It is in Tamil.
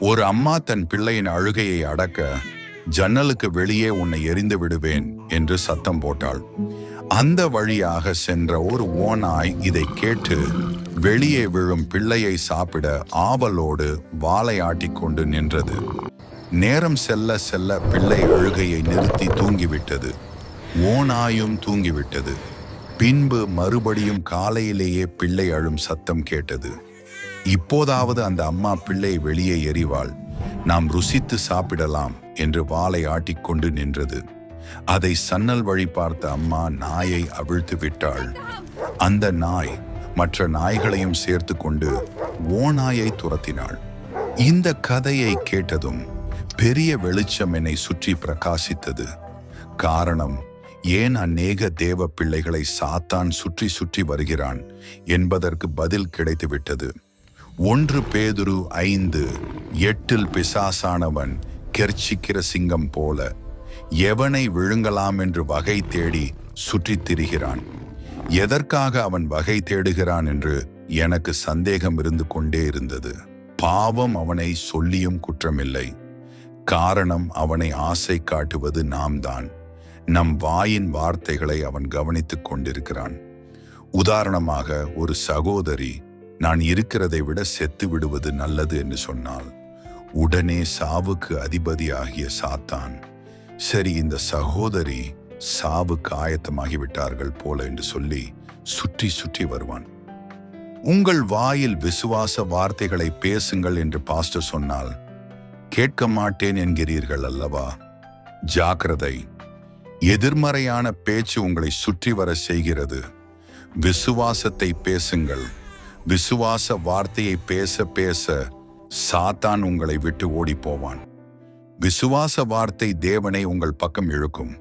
ஒரு அம்மா தன் பிள்ளையின் அழுகையை அடக்க ஜன்னலுக்கு வெளியே உன்னை எரிந்து விடுவேன் என்று சத்தம் போட்டாள். அந்த வழியாக சென்ற ஒரு ஓநாய் இதை கேட்டு வெளியே விழும் பிள்ளையை சாப்பிட ஆவலோடு வாலை ஆட்டிக்கொண்டு நின்றது. நேரம் செல்ல செல்ல பிள்ளை அழுகையை நிறுத்தி தூங்கிவிட்டது. ஓனாயும் தூங்கிவிட்டது. பின்பு மறுபடியும் காலையிலேயே பிள்ளை அழும் சத்தம் கேட்டது. இப்போதாவது அந்த அம்மா பிள்ளை வெளியே எறிவாள். நாம் ருசித்து சாப்பிடலாம் என்று வாளை ஆட்டிக்கொண்டு நின்றது. அதை சன்னல் வழி பார்த்த அம்மா நாயை அவிழ்த்து விட்டாள். அந்த நாய் மற்ற நாய்களையும் சேர்த்து கொண்டு ஓநாயை துரத்தினாள். இந்த கதையை கேட்டதும் பெரிய வெளிச்சம் என்னை சுற்றி பிரகாசித்தது. காரணம் ஏன் அநேக தேவ பிள்ளைகளை சாத்தான் சுற்றி சுற்றி வருகிறான் என்பதற்கு பதில் கிடைத்துவிட்டது. ஒன்று பேதுரு ஐந்து எட்டில் பிசாசானவன் கெர்ச்சிக்கிற சிங்கம் போல எவனை விழுங்கலாம் என்று வகை தேடி சுற்றித் திரிகிறான். எதற்காக அவன் வகை தேடுகிறான் என்று எனக்கு சந்தேகம் இருந்து கொண்டே இருந்தது. பாவம் அவனை சொல்லியும் குற்றமில்லை. காரணம் அவனை ஆசை காட்டுவது நாம் தான் நம் வாயின் வார்த்தைகளை அவன் கவனித்துக் கொண்டிருக்கிறான். உதாரணமாக ஒரு சகோதரி நான் இருக்கிறதை விட செத்து விடுவது நல்லது என்று சொன்னால் உடனே சாவுக்கு அதிபதியாகிய சாத்தான் சரி இந்த சகோதரி சாவுக்கு ஆயத்தமாகிவிட்டார்கள் போல என்று சொல்லி சுற்றி சுற்றி வருவான். உங்கள் வாயில் விசுவாச வார்த்தைகளை பேசுங்கள் என்று பாஸ்டர் சொன்னால் கேட்க மாட்டேன் என்கிறீர்கள் அல்லவா? ஜாக்கிரதை. எதிர்மறையான பேச்சு உங்களை சுற்றி வர செய்கிறது. விசுவாசத்தை பேசுங்கள். விசுவாச வார்த்தையை பேச பேச சாத்தான் உங்களை விட்டு ஓடி போவான். விசுவாச வார்த்தை தேவனை உங்கள் பக்கம் இழுக்கும்.